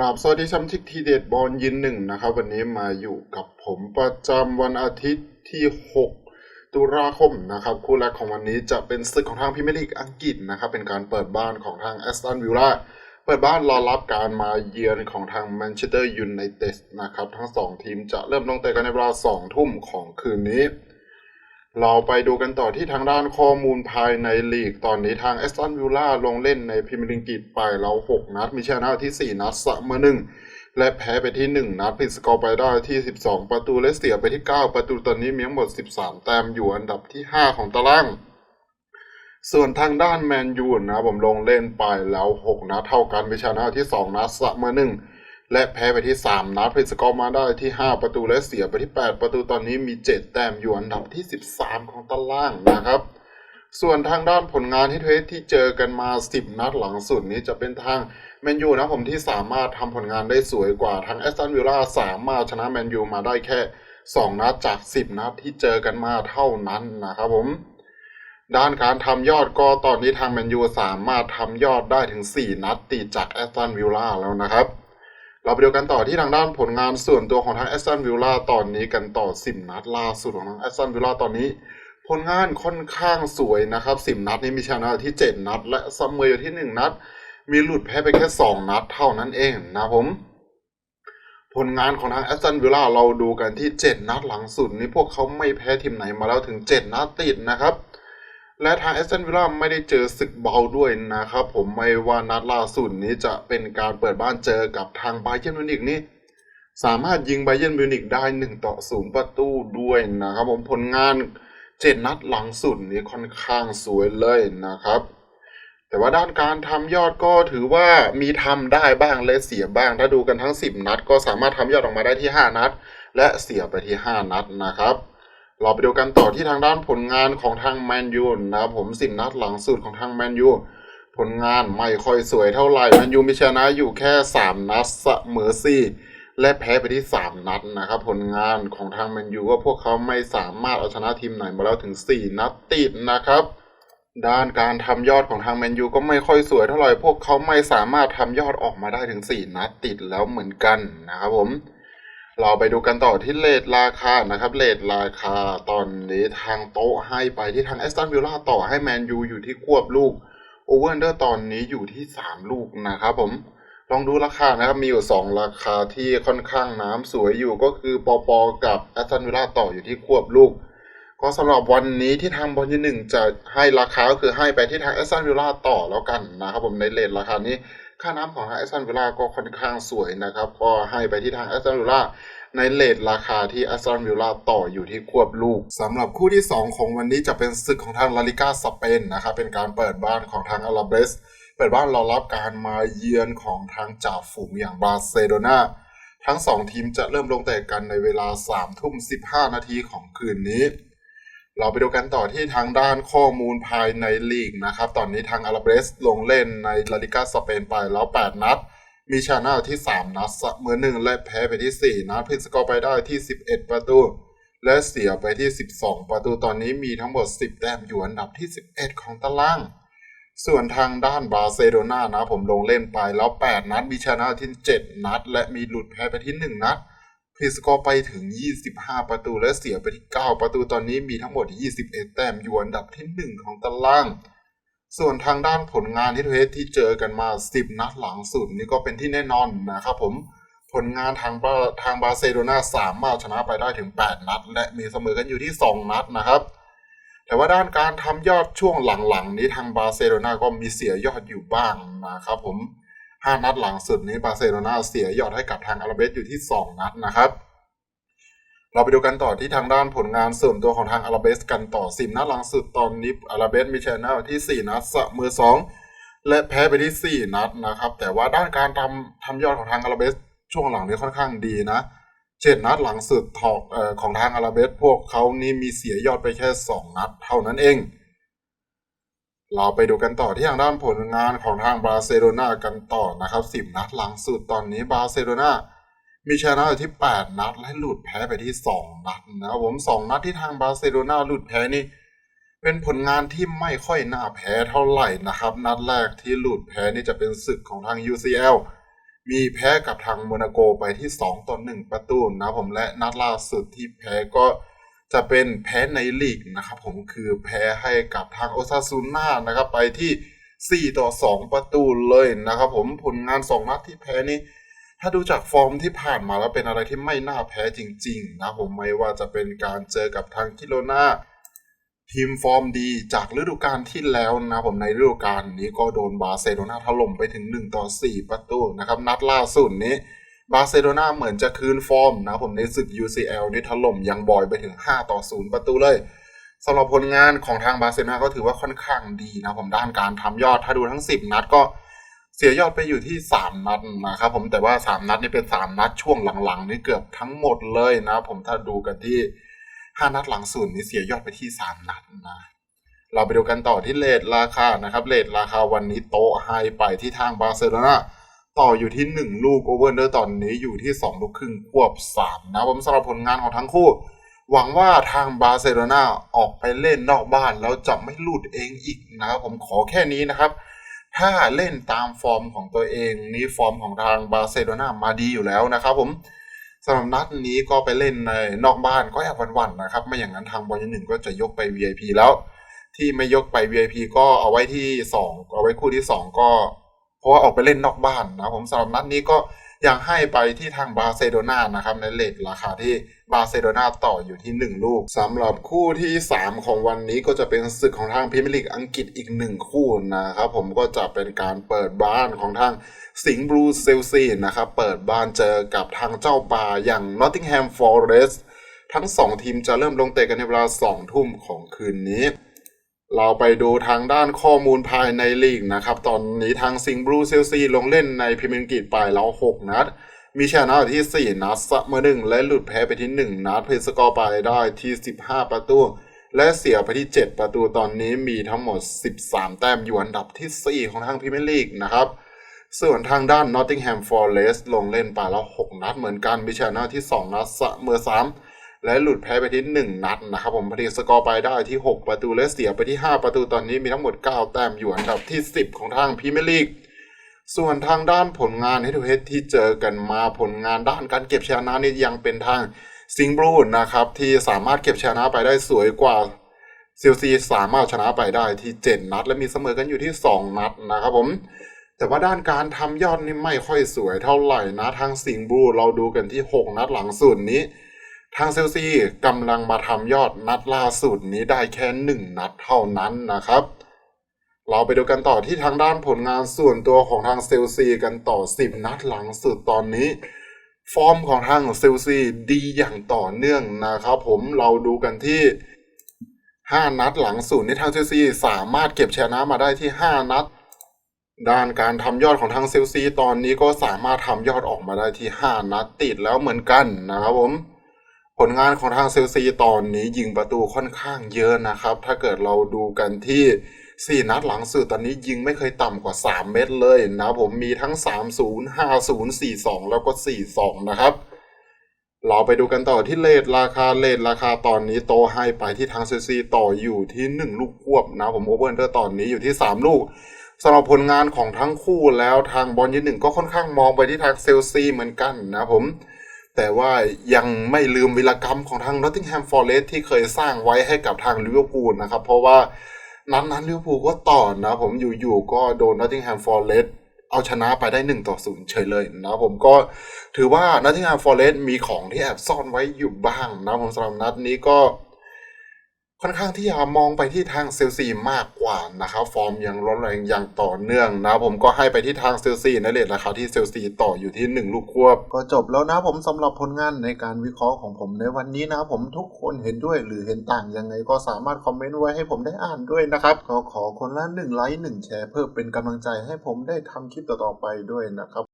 ราบสวัสดีชมทิกทีเด็ดบอลยินหนึ่งนะครับ วันนี้มาอยู่กับผมประจำวันอาทิตย์ที่ 6 ตุลาคมนะครับ คู่แรกของวันนี้จะเป็นศึกของทางพรีเมียร์ลีกอังกฤษนะครับ เป็นการเปิดบ้านของทางแอสตันวิลล่าเปิดบ้านรอรับการมาเยือนของทางแมนเชสเตอร์ยูไนเต็ดนะครับ ทั้งสองทีมจะเริ่มลงเตะกันในเวลา2ทุ่มของคืนนี้ เราไปดูกันต่อที่ทางด้านข้อมูลภายในลีก ตอนนี้ทางแอสตันวิลล่าลงเล่นในพรีเมียร์ลีกไปแล้ว 6 นัด มีชนะที่ 4 นัดเสมอหนึ่งและแพ้ไปที่ 1 นัดผิดสกอร์ไปได้ที่ 12 ประตูและเสียไปที่ 9 ประตูตอนนี้มีทั้งหมด 13 แต้มอยู่อันดับที่ 5 ของตาราง ส่วนทางด้านแมนยูนะผมลงเล่นไปแล้ว 6 นัดเท่ากันมีชนะที่ 2 นัดเสมอหนึ่ง และแพ้ไปที่ 3 นัดเพชรสกอร์มาได้ที่ 5 ประตูและเสียไปที่ 8 ประตูตอนนี้มี 7 แต้มอยู่อันดับที่ 13 ของตารางนะครับ ส่วนทางด้านผลงานที่เทสที่เจอกันมา 10 นัดหลังสุดนี้จะเป็นทางแมนยูนะผมที่สามารถทำผลงานได้สวยกว่าทางแอสตันวิลล่าสามารถชนะแมนยูมาได้แค่ 2 นัดจาก 10 นัดที่เจอกันมาเท่านั้นนะครับผมด้านการทำยอดก็ตอนนี้ทางแมนยูสามารถทำยอดได้ถึง 4 นัดติดจากแอสตันวิลล่าแล้วนะครับ เราไปดูกันต่อที่ทางด้านผลงานส่วนตัวของทางแอสตันวิลล่าตอนนี้กันต่อ10นัดล่าสุดของทางแอสตันวิลล่าตอนนี้ ผลงานค่อนข้างสวยนะครับ10นัดนี้มีชนะที่7นัด และเสมออยู่ที่1นัด มีหลุดแพ้ไปแค่2นัดเท่านั้นเองนะผม ผลงานของทางแอสตันวิลล่าเราดูกันที่7นัดหลังสุดนี้พวกเขาไม่แพ้ทีมไหนมาแล้วถึง7นัดติดนะครับ และทางแอสตันวิลล่าไม่ได้เจอศึกเบาด้วยนะครับ ผมไม่ว่านัดล่าสุดนี้จะเป็นการเปิดบ้านเจอกับทางไบเยนมิวนิกนี่สามารถยิงไบเยนมิวนิกได้1ต่อ0ประตูด้วยนะครับ ผมผลงาน7นัดหลังสุดนี้ค่อนข้างสวยเลยนะครับ แต่ว่าด้านการทำยอดก็ถือว่ามีทำได้บ้างและเสียบ้าง ถ้าดูกันทั้ง 10 นัด ก็สามารถทำยอดออกมาได้ที่ 5 นัด และเสียไปที่ 5 นัดนะครับ เราไปดูกันต่อที่ทางด้านผลงานของทางแมนยูนะครับผมสิบนัดหลังสุดของทางแมนยูผลงานไม่ค่อยสวยเท่าไหร่แมนยูมีชนะอยู่แค่ 3 นัดเสมอสี่และแพ้ไปที่ 3 นัดนะครับผลงานของทางแมนยูก็พวกเขาไม่สามารถเอาชนะทีมไหนมาแล้วถึง 4 นัดติดนะครับ ด้านการทำยอดของทางแมนยูก็ไม่ค่อยสวยเท่าไหร่พวกเขาไม่สามารถทำยอดออกมาได้ถึง 4 นัดติดแล้วเหมือนกันนะครับผม เราไปดูกันต่อที่เลทราคานะครับเลทราคาตอนนี้ทางโต๊ะให้ไปที่ทางแอสตันวิลล่าต่อให้แมนยูอยู่ที่ควบลูกโอเวอร์เดอร์ตอนนี้อยู่ที่ 3 ลูกนะครับผมลองดูราคานะครับมีอยู่ 2 ราคาที่ค่อนข้างน้ำสวยอยู่ก็คือปอปอกับแอสตันวิลล่าต่ออยู่ที่ควบลูก ก็สำหรับวันนี้ที่ทางบอลยี่หนึ่งจะให้ราคาก็คือให้ไปที่ทางแอสตันวิลล่าต่อแล้วกันนะครับผมในเลทราคานี้ ค่าน้ำของทางแอสตันวิลล่าก็ค่อนข้างสวยนะครับ ก็ให้ไปที่ทางแอสตันวิลล่าในเลทราคาที่แอสตันวิลล่าต่ออยู่ที่ควบลูกสำหรับคู่ที่ 2 ของวันนี้จะเป็นศึกของทางลาลิก้าสเปนนะครับเป็นการเปิดบ้านของทางอาราเบสเปิดบ้านรอรับการมาเยือนของทางจ่าฝูงอย่างบาร์เซโลนาทั้ง 2 ทีมจะเริ่มลงเตะกันในเวลา3ทุ่ม15 นาทีของคืนนี้ เราไปดูกันต่อที่ทางด้านข้อมูลภายในลีกนะครับ ตอนนี้ทางอาราเบสลงเล่นในลาลิกาสเปนไปแล้ว 8 นัด มีชนะที่ 3 นัดเสมอหนึ่งและแพ้ไปที่ 4 นัดผิสกอไปได้ที่ 11 ประตู และเสียไปที่ 12 ประตูตอนนี้มีทั้งหมด 10 แต้มอยู่อันดับที่ 11 ของตาราง ส่วนทางด้านบาร์เซโลนานะผมลงเล่นไปแล้ว 8 นัด มีชนะที่ 7 นัด และมีหลุดแพ้ไปที่ 1 นัด ผิดสกอร์ไปถึง 25 ประตูและเสียไปที่ 9 ประตูตอนนี้มีทั้งหมด 21 แต้มอยู่อันดับที่ 1 ของตาราง ส่วนทางด้านผลงานที่เทสที่เจอกันมา 10 นัดหลังสุดนี่ก็เป็นที่แน่นอนนะครับผมผลงานทางบาทางบาร์เซโลนาสามารถชนะไปได้ถึง 8 นัด และมีเสมอกันอยู่ที่ 2 นัดนะครับ แต่ว่าด้านการทำยอดช่วงหลังๆ นี้ทางบาร์เซโลนาก็มีเสียยอดอยู่บ้างนะครับผม 5 นัดหลังสุดนี้บาร์เซโลนาเสียยอดให้กับทางอาราเบสอยู่ที่ 2 นัดนะครับเราไปดูกันต่อที่ทางด้านผลงานส่วนตัวของทางอาราเบสกันต่อสินัดหลังสุดตอนนี้อาราเบสมีชนะที่ 4 นัดเสมอ2 และแพ้ไปที่ 4 นัดนะครับ แต่ว่าด้านการทำทำยอดของทางอาราเบสช่วงหลังนี้ค่อนข้างดีนะเจ็ดนัดหลังสุดถอกของทางอาราเบสพวกเขานี่มีเสียยอดไปแค่ 2 นัดเท่านั้นเอง เราไปดูกันต่อที่ทางด้านผลงานของทางบาร์เซโลนากันต่อนะครับ 10 นัดหลังสุดตอนนี้บาร์เซโลนามีชนะอยู่ที่ 8 นัดและหลุดแพ้ไปที่ 2 นัดนะครับผม 2 นัดที่ทางบาร์เซโลนาหลุดแพ้นี่เป็นผลงานที่ไม่ค่อยน่าแพ้เท่าไหร่นะครับ นัดแรกที่หลุดแพ้นี่จะเป็นศึกของทาง UCL มีแพ้กับทางโมนาโกไปที่ 2 ต่อ 1 ประตูนะผมและนัดล่าสุดที่แพ้ก็ จะเป็นแพ้ในลีกนะครับผมคือแพ้ให้กับทางโอซาซูน่านะครับไปที่ 4 ต่อ 2 ประตูเลยนะครับผมผลงาน 2 นัดที่แพ้นี้ ถ้าดูจากฟอร์มที่ผ่านมาแล้วเป็นอะไรที่ไม่น่าแพ้จริง ๆ นะผมไม่ว่าจะเป็นการเจอกับทางคิโลนาทีมฟอร์มดีจากฤดูกาลที่แล้วนะผมในฤดูกาลนี้ก็โดนบาร์เซโลนาถล่มไปถึง 1 ต่อ 4 ประตูนะครับนัดล่าสุดนี้ บาร์เซโลนาเหมือนจะคืนฟอร์มนะผมในศึก UCL นี่ถล่มยังบอยไปถึง 5 ต่อ 0 ประตูเลยสำหรับผลงานของทางบาร์เซโลนาก็ถือว่าค่อนข้างดีนะผมด้านการทำยอดถ้าดูทั้ง 10 นัดก็เสียยอดไปอยู่ที่ 3 นัดนะครับผมแต่ว่า 3 นัดนี่เป็น 3 นัดช่วงหลังๆนี่เกือบทั้งหมดเลยนะผมถ้าดูกันที่ 5 นัดหลังสุดนี่เสียยอดไปที่ 3 นัดนะเราไปดูกันต่อที่เลทราคานะครับเลทราคาวันนี้โตไฮไปที่ทางบาร์เซโลนา ต่ออยู่ที่ 1 ลูกโอเวอร์เดอร์ตอนนี้อยู่ที่ 2 ลูกครึ่งควบ 3 นะผมสำหรับผลงานของทั้งคู่ หวังว่าทางบาร์เซโลนาออกไปเล่นนอกบ้าน แล้วจะไม่หลุดเองอีกนะครับผมขอแค่นี้นะครับ ถ้าเล่นตามฟอร์มของตัวเองนี่ฟอร์มของทางบาร์เซโลนามาดีอยู่แล้วนะครับผมสำหรับนัดนี้ก็ไปเล่นในนอกบ้านก็แอบหวันๆนะครับ ไม่อย่างนั้นทางบอลยูหนึ่งก็จะยกไป VIP แล้ว ที่ไม่ยกไป VIP ก็เอาไว้ที่ 2 เอาไว้คู่ที่ 2 ก็ เพราะว่าออกไปเล่นนอกบ้านนะผมสำหรับนัดนี้ก็ยังให้ไปที่ทางบาร์เซโลนานะครับในเลทราคาที่บาร์เซโลนาต่ออยู่ที่ 1 ลูกสำหรับคู่ที่ 3 ของวันนี้ก็จะเป็นศึกของทางพรีเมียร์ลีกอังกฤษอีก 1 คู่นะครับผมก็จะเป็นการเปิดบ้านของทางสิงห์บลูเซลซีนะครับเปิดบ้านเจอกับทางเจ้าป่าอย่างนอตติงแฮมฟอร์เรสทั้ง 2 ทีมจะเริ่มลงเตะกันในเวลา 2 ทุ่มของคืนนี้ เราไปดูทางด้านข้อมูลภายในลีกนะครับ ตอนนี้ทางซิงบลูเซลซีลงเล่นในพรีเมียร์ลีกไปแล้ว 6 นัด มีชนะที่ 4 นัดเสมอหนึ่งและหลุดแพ้ไปที่ 1 นัดเพสกอร์ไปได้ที่ 15 ประตู และเสียไปที่ 7 ประตูตอนนี้มีทั้งหมด 13 แต้มอยู่อันดับที่ 4 ของทางพรีเมียร์ลีกนะครับ ส่วนทางด้าน Nottingham Forest ลงเล่นไปแล้ว 6 นัดเหมือนกันมีชนะที่ 2 นัดเสมอ3 และหลุดแพ้ไปที่ 1 นัดนะครับผมพอดีสกอร์ไปได้ที่ 6 ประตูและเสียไปที่ 5 ประตูตอนนี้มีทั้งหมด 9 แต้มอยู่อันดับที่ 10 ของทางพรีเมียร์ลีกส่วนทางด้านผลงาน Head to Head ที่เจอกันมาผลงานด้านการเก็บชนะนี่ยังเป็นทางซิงบรูนะครับที่สามารถเก็บชนะไปได้สวยกว่าซิลซีสามารถชนะไปได้ที่ 7 นัด และมีเสมอกันอยู่ที่ 2 นัดนะครับผมแต่ว่าด้านการทำยอดนี่ไม่ค่อยสวยเท่าไหร่นะทางสิงบลูเราดูกันที่ 6 นัดหลังสุดนี้ ทางเซลซีกำลังมาทำยอดนัดล่าสุดนี้ได้แค่1นัดเท่านั้นนะครับ เราไปดูกันต่อที่ทางด้านผลงานส่วนตัวของทางเซลซีกันต่อ 10 นัดหลังสุดตอนนี้ ฟอร์มของทางเซลซีดีอย่างต่อเนื่องนะครับผมเราดูกันที่5นัดหลังสุดนี่ทางเซลซีสามารถเก็บชนะมาได้ที่ 5 นัด ด้านการทำยอดของทางเซลซีตอนนี้ก็สามารถทำยอดออกมาได้ที่ 5 นัดติดแล้วเหมือนกันนะครับผม ผลงานของทางเซลซีตอนนี้ยิงประตูค่อนข้างเยอะนะครับ ถ้าเกิดเราดูกันที่ 4 นัดหลังสุดตอนนี้ยิงไม่เคยต่ำกว่า 3 เม็ดเลยนะผมมีทั้ง 3-0 5-0 4-2 แล้วก็ 4-2 นะครับ เราไปดูกันต่อที่เลทราคาเลทราคาตอนนี้โตให้ไปที่ทางเซลซีต่ออยู่ที่ 1 ลูกควบนะผมโอเวอร์เดอร์ตอนนี้อยู่ที่ 3 ลูกสำหรับผลงานของทั้งคู่แล้วทางบอลยืนหนึ่งก็ค่อนข้างมองไปที่ทางเซลซีเหมือนกันนะผม แต่ว่ายังไม่ลืมวิรกรรมของทางนอตติงแฮมฟอร์เรสที่เคยสร้างไว้ให้กับทางลิเวอร์พูลนะครับ เพราะว่านั้นนั้นลิเวอร์พูลก็ต่อนะผมอยู่ๆก็โดนนอตติงแฮมฟอร์เรสเอาชนะไปได้1ต่อ0เฉยเลยนะผมก็ถือว่านอตติงแฮมฟอร์เรสมีของที่แอบซ่อนไว้อยู่บ้างนะผมสำหรับนัดนี้ก็ ค่อนข้างที่จะมองไปที่ทางเซลซีมากกว่านะครับ ฟอร์มยังร้อนแรงอย่างต่อเนื่องนะผมก็ให้ไปที่ทางเซลซีในเลทราคาที่เซลซีต่ออยู่ที่ 1 ลูกควบ ก็จบแล้วนะผมสำหรับผลงานในการวิเคราะห์ของผมในวันนี้นะผมทุกคนเห็นด้วยหรือเห็นต่างยังไงก็สามารถคอมเมนต์ไว้ให้ผมได้อ่านด้วยนะครับก็ขอคนละ1ไลค์1แชร์เพื่อเป็นกำลังใจให้ผมได้ทำคลิปต่อๆไปด้วยนะครับ